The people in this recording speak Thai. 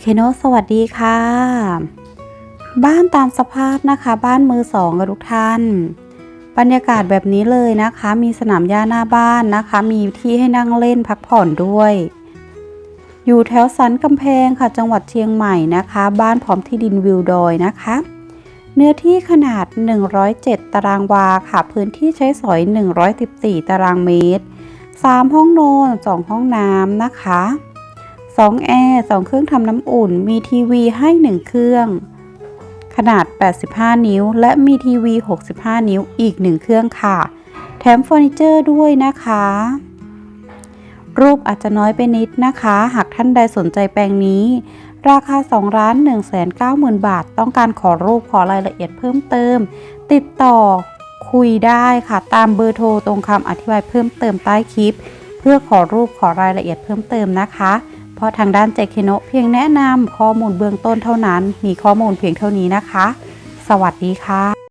เคโนสวัสดีค่ะ บ้านตามสภาพนะคะ บ้านมือสองกับทุกท่าน บรรยากาศแบบนี้เลยนะคะ มีสนามหญ้าหน้าบ้านนะคะ มีที่ให้นั่งเล่นพักผ่อนด้วย อยู่แถวสันกำแพงค่ะ จังหวัดเชียงใหม่นะคะ บ้านพร้อมที่ดินวิวดอยนะคะ เนื้อที่ขนาด 107 ตารางวาค่ะ พื้นที่ใช้สอย 114 ตารางเมตร 3 ห้องนอน 2 ห้องน้ำนะคะ 2 แอร์ 2 เครื่องทำน้ำอุ่น มีทีวีให้ 1 เครื่อง ขนาด 85 นิ้ว และมีทีวี 65 นิ้วอีก 1 เครื่องค่ะ แถมเฟอร์นิเจอร์ด้วยนะคะ รูปอาจจะน้อยไปนิดนะคะ หากท่านใดสนใจแปลงนี้ ราคา2ล้าน1 9 0 0 0 0 บาท ต้องการขอรูปขอรายละเอียดเพิ่มเติม ติดต่อคุยได้ค่ะ ตามเบอร์โทรตรงคำอธิบายเพิ่มเติมใต้คลิป เพื่อขอรูปขอรายละเอียดเพิ่มเติมนะคะ ราะทางด้านเจเคโนเพียงแนะนำข้อมูลเบื้องต้นเท่านั้น มีข้อมูลเพียงเท่านี้นะคะ สวัสดีค่ะ